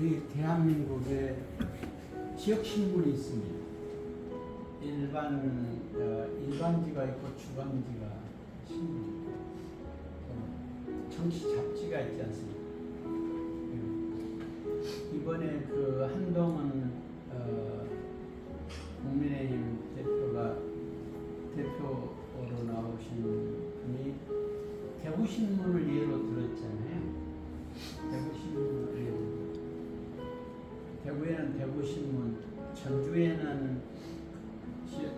우리 대한민국에 지역 신문이 있습니다. 일반 어, 일반지가 있고 주간지가 신문. 어, 정치 잡지가 있지 않습니까? 예. 이번에 그 한동훈 어, 국민의힘 대표가 대표로 나오신 분이 대구 신문을 예로 들었잖아요. 대구 신문을 예로 대구에는 대구 신문, 전주에는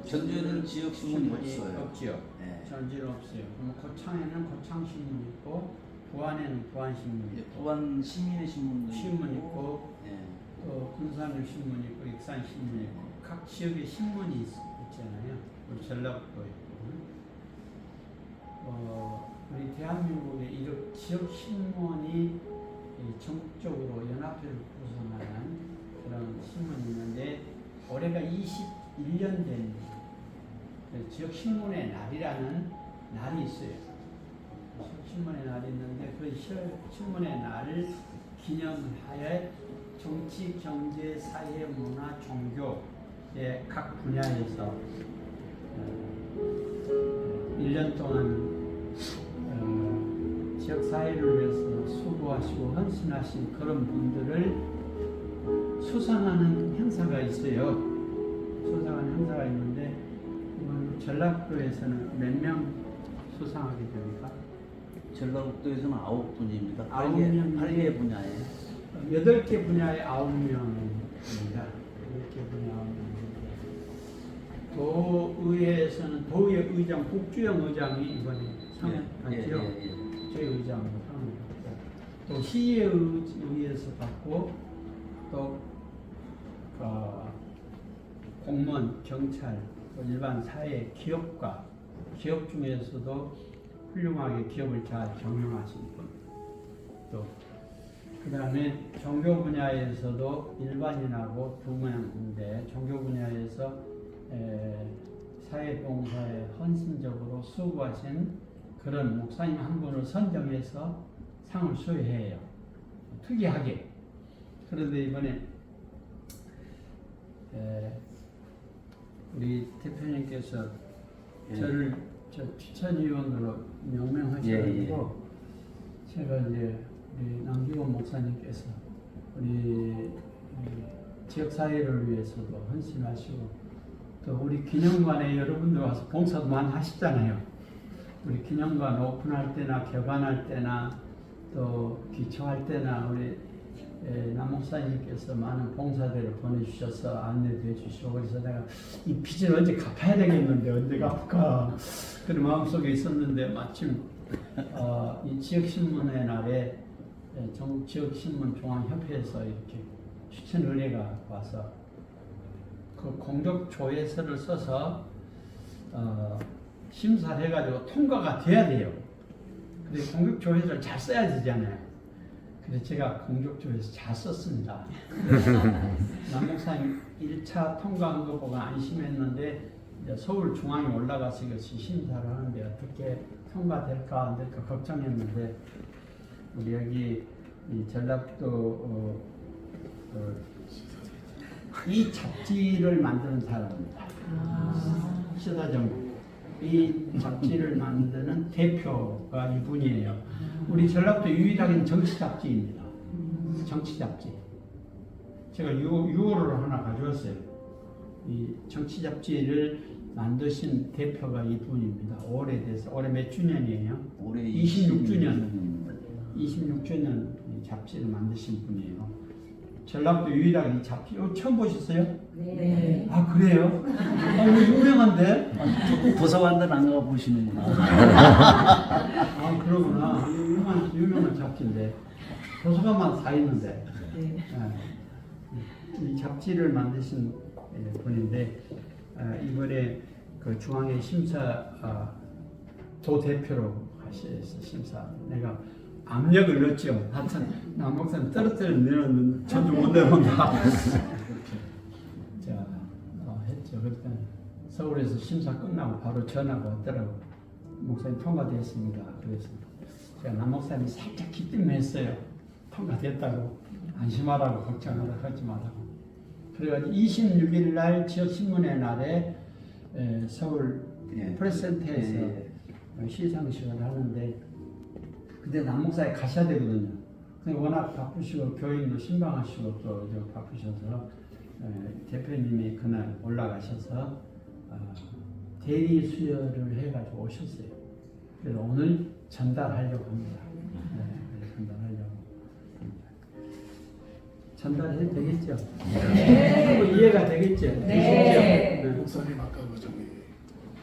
전주에는 지역 신문이 없어요. 없지요. 네. 전주는 없어요. 그럼 고창에는 고창 신문 있고 부안에는 부안 신문 이제 있고 부안 시민의 신문도 신문 있고 예. 또 군산의 신문 있고 익산 신문 있고 각 지역에 신문이 있, 있잖아요. 우리 전라북도 있고. 어, 우리 대한민국에 이런 지역 신문이 이 전국적으로 연합회를 구성하는 그런 신문이 있는데 올해가 21년 된그 지역 신문의 날이라는 날이 있어요. 신문의 날이 있는데 그 시- 신문의 날을 기념하여 정치, 경제, 사회, 문화, 종교의 각 분야에서 어, 1년 동안 어, 지역 사회를 위해서 수고하시고 헌신하신 그런 분들을 수상하는 행사가 있어요. 수상하는 행사가 있는데 이번 전라도에서는 몇 명 수상하게 됩니까? 전라북도에서는 아홉 분입니다. 아홉 명. 팔개 분야에 여덟 개 분야에 아홉 명입니다. 여덟 개 분야 아홉 명. 도의회에서는 도의회 의장 국주영 의장이 이번에 상을 예, 받죠. 예, 예. 저희 의장으로 상을 받고 또 시의회 의회에서 받고 또 어, 공무원, 경찰, 또 일반 사회, 기업가, 기업 중에서도 훌륭하게 기업을 잘 경영하신 분, 또 그 다음에 종교 분야에서도 일반인하고 두 명인데 종교 분야에서 에, 사회봉사에 헌신적으로 수고하신 그런 목사님 한 분을 선정해서 상을 수여해요. 특이하게. 그런데 이번에 에, 우리 대표님께서 예. 저를 저 추천위원으로 명명하셔가지고 제가 이제 우리 남기원 목사님께서 우리 이 지역 사회를 위해서도 헌신하시고 또 우리 기념관에 여러분들 와서 봉사도 많이 하시잖아요. 우리 기념관 오픈할 때나 개관할 때나 또 기초할 때나 우리 에, 남 목사님께서 많은 봉사대를 보내주셔서 안내도 해주시고 그래서 내가 이 빚을 언제 갚아야 되겠는데 언제 갚을까 그런 마음속에 있었는데 마침 어, 이 지역신문의 날에 에, 전국 지역신문 종합협회에서 이렇게 추천 의뢰가 와서 그 공적 조회서를 써서 어, 심사를 해가지고 통과가 돼야 돼요. 근데 공적 조회서를 잘 써야 되잖아요. 그래서 제가 공적 조회서 잘 썼습니다. 남 목사님 1차 통과한 거 보고 안심했는데 이제 서울 중앙에 올라가서 이것이 심사를 하는데 어떻게 통과될까 안 될까 걱정했는데 우리 여기 이 전라북도 어, 어, 이 잡지를 만드는 사람입니다. 시사정부. 이 잡지를 만드는 대표가 이분이에요. 우리 전라북도 유일하게 정치 잡지입니다. 정치 잡지. 제가 6, 6월을 하나 가져왔어요. 이 정치 잡지를 만드신 대표가 이분입니다. 오래돼서 올해 몇 주년이에요? 올해 26주년. 26주년입니다. 26주년 이 잡지를 만드신 분이에요. 전라북도 유일하게 이 잡지 이거 처음 보셨어요? 네. 아 그래요? 아 이거 유명한데? 조금 도서관들 안 가보시는구나. 아 그러구나. 유명한 유명한 잡지인데 도서관만 다 있는데. 네. 예. 이 잡지를 만드신 예, 분인데 아, 이번에 그 중앙회 심사 아, 도 대표로 하셔서 심사 내가 압력을 넣었죠. 하여튼 남목사님 떨어뜨려 내놓는 전주 못 내놓는다. 자 어, 했죠. 그때 서울에서 심사 끝나고 바로 전화가 왔더라고. 목사님 통과됐습니다. 그래서 제가 남 목사님 살짝 기쁨했어요. 통과됐다고. 안심하라고 걱정하라 하지 말라고. 그래가지고 26일 날 지역 신문의 날에 에, 서울 예. 프레스센터에서 예, 시상식을 하는데 그때 남목사에 가셔야 되거든요. 근데 워낙 바쁘시고 교인도 신방하시고 또저 바쁘셔서 에, 대표님이 그날 올라가셔서 어, 대리 수여를 해가지고 오셨어요. 그래서 오늘 전달하려고 합니다. 네, 전달하려고 합니다. 전달해도 되겠죠? 네. 이해가 되겠죠? 네. 네. 목사님 아까 그 저기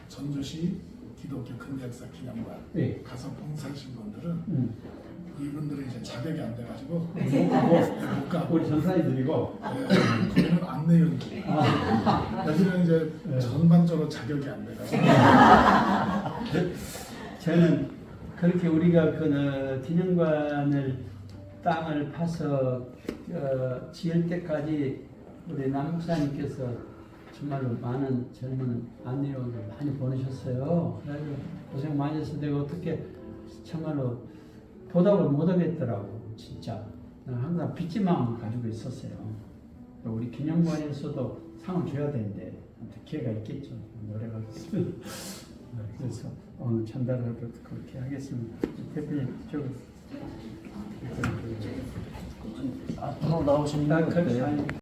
전주시 기독교 근대역사 기념관 네. 가서 봉사하신 분들은 음. 이분들이 이제 자격이 안 돼가지고 네. 못 가고 우리 전사님들이고 네, 거기는 안내연기 아, 여기는 이제 네. 전반적으로 자격이 안 돼가지고 저는 그렇게 우리가 그 어, 기념관을 땅을 파서 어, 지을 때까지 우리 남목사님께서 정말로 많은 젊은 안내원을 많이 보내셨어요. 그래가지고 고생 많이 했어. 내가 어떻게 정말로 보답을 못 하겠더라고, 진짜. 나는 항상 빚지 마음 가지고 있었어요. 또 우리 기념관에서도 상을 줘야 되는데 기회가 있겠죠. 네, 그래서 오늘 전달을 그렇게 하겠습니다. 대표님, 저 앞으로 나오시면 나 어때요? 아니,